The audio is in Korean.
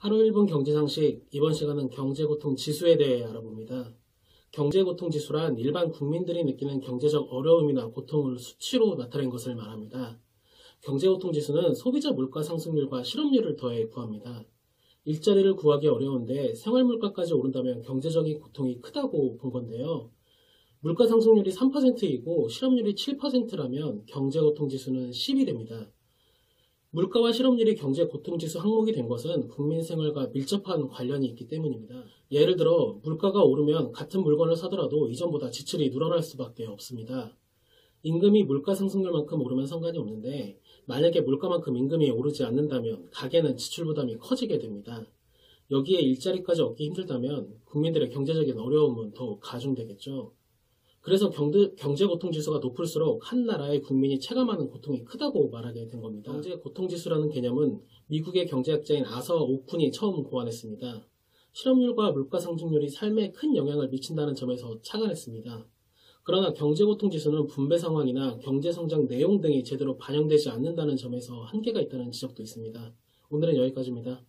하루 1분 경제상식 이번 시간은 경제고통 지수에 대해 알아봅니다. 경제고통 지수란 일반 국민들이 느끼는 경제적 어려움이나 고통을 수치로 나타낸 것을 말합니다. 경제고통 지수는 소비자 물가 상승률과 실업률을 더해 구합니다. 일자리를 구하기 어려운데 생활물가까지 오른다면 경제적인 고통이 크다고 본 건데요. 물가 상승률이 3%이고 실업률이 7%라면 경제고통 지수는 10이 됩니다. 물가와 실업률이 경제 고통지수 항목이 된 것은 국민 생활과 밀접한 관련이 있기 때문입니다. 예를 들어 물가가 오르면 같은 물건을 사더라도 이전보다 지출이 늘어날 수밖에 없습니다. 임금이 물가 상승률만큼 오르면 상관이 없는데 만약에 물가만큼 임금이 오르지 않는다면 가게는 지출 부담이 커지게 됩니다. 여기에 일자리까지 얻기 힘들다면 국민들의 경제적인 어려움은 더욱 가중되겠죠. 그래서 경제, 경제 고통 지수가 높을수록 한 나라의 국민이 체감하는 고통이 크다고 말하게 된 겁니다. 경제 고통 지수라는 개념은 미국의 경제학자인 아서 오쿤이 처음 고안했습니다. 실업률과 물가 상승률이 삶에 큰 영향을 미친다는 점에서 착안했습니다. 그러나 경제 고통 지수는 분배 상황이나 경제 성장 내용 등이 제대로 반영되지 않는다는 점에서 한계가 있다는 지적도 있습니다. 오늘은 여기까지입니다.